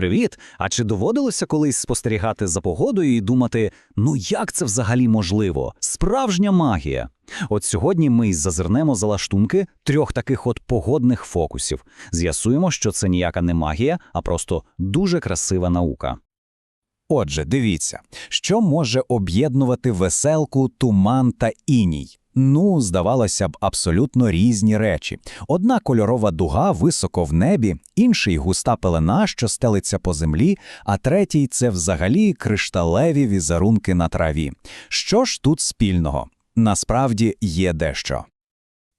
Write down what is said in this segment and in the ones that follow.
Привіт! А чи доводилося колись спостерігати за погодою і думати, ну як це взагалі можливо? Справжня магія. От сьогодні ми й зазирнемо за лаштунки трьох таких от погодних фокусів. З'ясуємо, що це ніяка не магія, а просто дуже красива наука. Отже, дивіться, що може об'єднувати веселку, туман та іній. Ну, здавалося б, абсолютно різні речі. Одна кольорова дуга високо в небі, інший густа пелена, що стелиться по землі, а третій це взагалі кришталеві візерунки на траві. Що ж тут спільного? Насправді є дещо.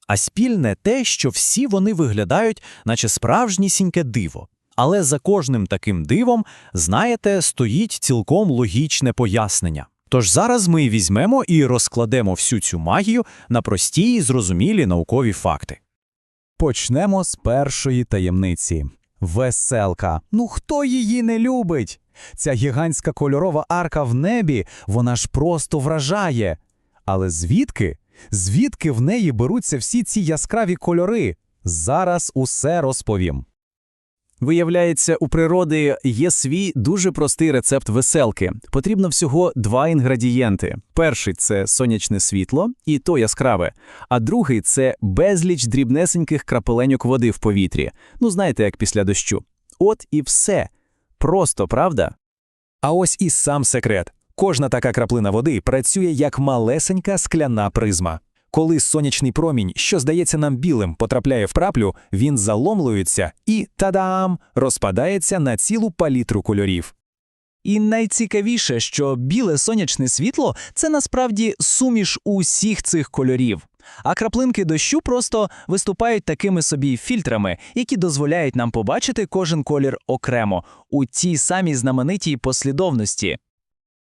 А спільне те, що всі вони виглядають, наче справжнісіньке диво. Але за кожним таким дивом, знаєте, стоїть цілком логічне пояснення. Тож зараз ми візьмемо і розкладемо всю цю магію на прості і зрозумілі наукові факти. Почнемо з першої таємниці. Веселка. Ну хто її не любить? Ця гігантська кольорова арка в небі, вона ж просто вражає. Але звідки? Звідки в неї беруться всі ці яскраві кольори? Зараз усе розповім. Виявляється, у природи є свій дуже простий рецепт веселки. Потрібно всього два інгредієнти. Перший це сонячне світло, і то яскраве, а другий це безліч дрібнесеньких крапеленьок води в повітрі. Ну, знаєте, як після дощу. От і все. Просто, правда? А ось і сам секрет. Кожна така краплина води працює як малесенька скляна призма. Коли сонячний промінь, що здається нам білим, потрапляє в краплю, він заломлюється і тадам розпадається на цілу палітру кольорів. І найцікавіше, що біле сонячне світло це насправді суміш усіх цих кольорів. А краплинки дощу просто виступають такими собі фільтрами, які дозволяють нам побачити кожен колір окремо у тій самій знаменитій послідовності.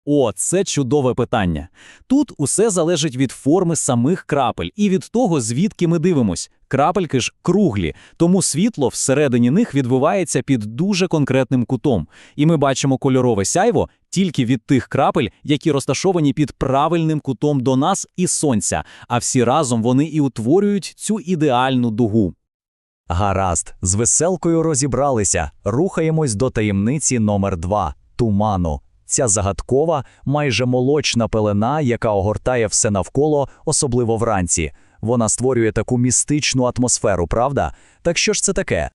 О, це чудове питання. Тут усе залежить від форми самих крапель і від того, звідки ми дивимось. Крапельки ж круглі, тому світло всередині них відбувається під дуже конкретним кутом, і ми бачимо кольорове сяйво тільки від тих крапель, які розташовані під правильним кутом до нас і сонця, а всі разом вони і утворюють цю ідеальну дугу. Гаразд, з веселкою розібралися. Рухаємось до таємниці номер два туману. Ця загадкова, майже молочна пелена, яка огортає все навколо, особливо вранці. Вона створює таку містичну атмосферу, правда? Так що ж це таке?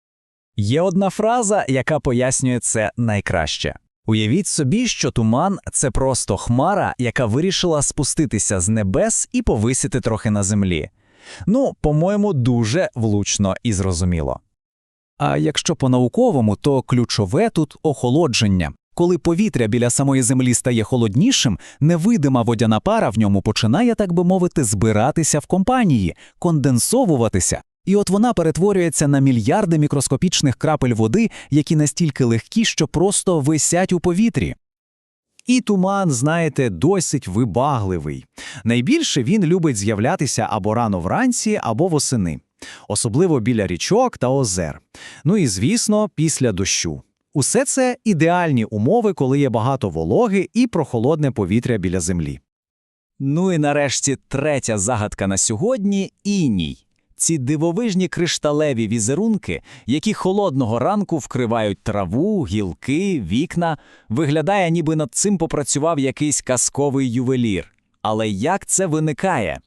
Є одна фраза, яка пояснює це найкраще. Уявіть собі, що туман це просто хмара, яка вирішила спуститися з небес і повисіти трохи на землі. Ну, по-моєму, дуже влучно і зрозуміло. А якщо по-науковому, то ключове тут охолодження. Коли повітря біля самої землі стає холоднішим, невидима водяна пара в ньому починає, так би мовити, збиратися в компанії, конденсовуватися. І от вона перетворюється на мільярди мікроскопічних крапель води, які настільки легкі, що просто висять у повітрі. І туман, знаєте, досить вибагливий. Найбільше він любить з'являтися або рано вранці, або восени, особливо біля річок та озер. Ну і звісно, після дощу. Усе це ідеальні умови, коли є багато вологи і прохолодне повітря біля землі. Ну і нарешті третя загадка на сьогодні іній. Ці дивовижні кришталеві візерунки, які холодного ранку вкривають траву, гілки, вікна, виглядає, ніби над цим попрацював якийсь казковий ювелір. Але як це виникає?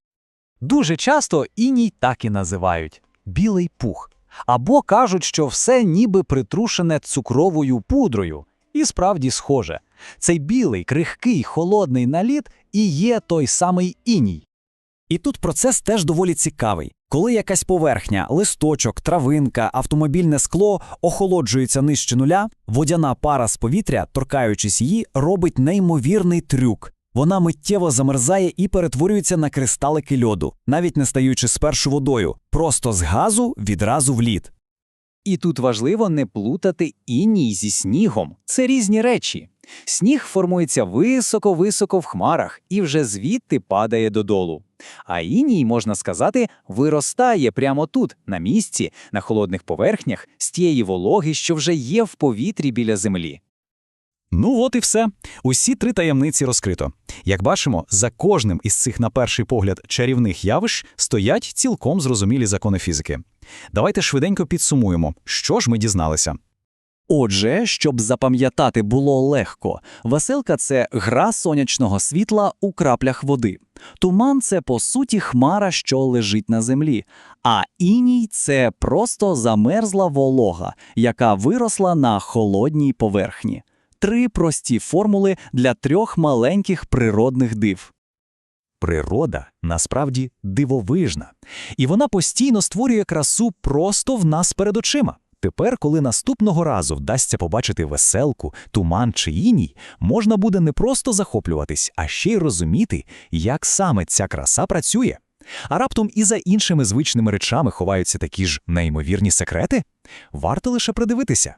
Дуже часто іній так і називають білий пух. Або кажуть, що все ніби притрушене цукровою пудрою. І справді схоже. Цей білий, крихкий, холодний наліт і є той самий іній. І тут процес теж доволі цікавий. Коли якась поверхня, листочок, травинка, автомобільне скло охолоджується нижче нуля, водяна пара з повітря, торкаючись її, робить неймовірний трюк. Вона миттєво замерзає і перетворюється на кристалики льоду, навіть не стаючи спершу водою, просто з газу відразу в лід. І тут важливо не плутати іній зі снігом. Це різні речі. Сніг формується високо-високо в хмарах і вже звідти падає додолу. А іній, можна сказати, виростає прямо тут, на місці, на холодних поверхнях, з тієї вологи, що вже є в повітрі біля землі. Ну от і все. Усі три таємниці розкрито. Як бачимо, за кожним із цих, на перший погляд, чарівних явищ стоять цілком зрозумілі закони фізики. Давайте швиденько підсумуємо, що ж ми дізналися. Отже, щоб запам'ятати було легко, веселка це гра сонячного світла у краплях води. Туман це по суті хмара, що лежить на землі, а іній це просто замерзла волога, яка виросла на холодній поверхні. Три прості формули для трьох маленьких природних див. Природа насправді дивовижна, і вона постійно створює красу просто в нас перед очима. Тепер, коли наступного разу вдасться побачити веселку, туман чи іній, можна буде не просто захоплюватись, а ще й розуміти, як саме ця краса працює. А раптом і за іншими звичними речами ховаються такі ж неймовірні секрети? Варто лише придивитися.